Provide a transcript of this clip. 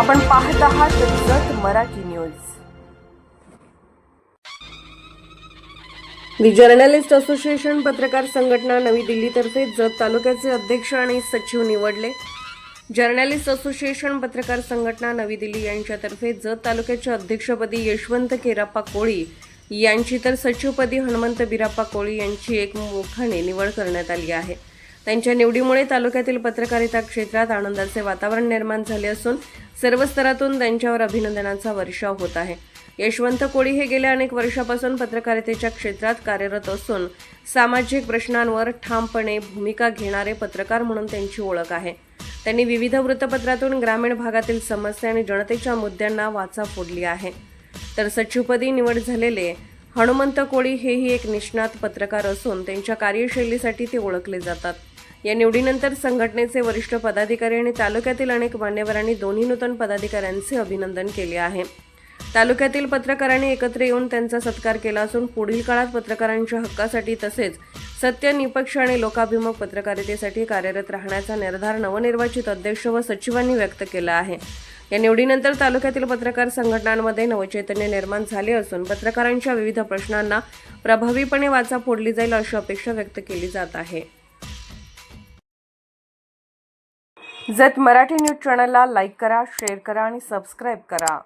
आपण पाहत आहात Jat Marathi news. The journalist association पत्रकार संघटना नवी दिल्लीतर्फे जत तालुक्याचे अध्यक्ष आणि सचिव निवडले. जर्नलिस्ट असोसिएशन पत्रकार संघटना नवी दिल्ली यांच्यातर्फे जत तालुक्याच्या अध्यक्षपदी यशवंत केराप्पा कोळी यांची तर सचिवपदी हनुमंत बिराप्पा कोळी यांची एक मोखाने निवड करण्यात आली आहे. त्यांच्या निवडीमुळे तालुक्यातील पत्रकारिता क्षेत्रात आनंदाचे वातावरण निर्माण झाले असून सर्व स्तरातून त्यांच्यावर अभिनंदनाचा वर्षाव होत आहे. यशवंत कोळी हे गेल्या अनेक वर्षापासून पत्रकारितेच्या क्षेत्रात कार्यरत असून सामाजिक प्रश्नांवर ठामपणे भूमिका घेणारे पत्रकार म्हणून त्यांची ओळख आहे. त्यांनी विविध वृत्तपत्रातून ग्रामीण भागातील समस्या आणि जनतेच्या मुद्द्यांना वाचा फोडली आहे. तर सचिवपदी निवड झालेले हनुमंत कोळी हेही एक निष्णात पत्रकार असून त्यांच्या कार्यशैलीसाठी ते ओळखले जातात. या निवडीनंतर संघटनेचे वरिष्ठ पदाधिकारी आणि तालुक्यातील अनेक मान्यवरांनी दोन्ही नूतन पदाधिकाऱ्यांचे अभिनंदन केले आहे. तालुक्यातील पत्रकारांनी एकत्र येऊन त्यांचा सत्कार केला असून पुढील काळात पत्रकारांच्या हक्कासाठी तसेच सत्य निपक्ष आणि लोकाभिमुख पत्रकारितेसाठी कार्यरत राहण्याचा निर्धार नवनिर्वाचित अध्यक्ष व सचिवांनी व्यक्त केला आहे. या निवडीनंतर तालुक्यातील पत्रकार संघटनांमध्ये नवचैतन्य निर्माण झाले असून पत्रकारांच्या विविध प्रश्नांना प्रभावीपणे वाचा फोडली जाईल अशी अपेक्षा व्यक्त केली जात आहे. जत मराठी न्यूज चॅनलला लाईक करा शेअर करा आणि सबस्क्राईब करा.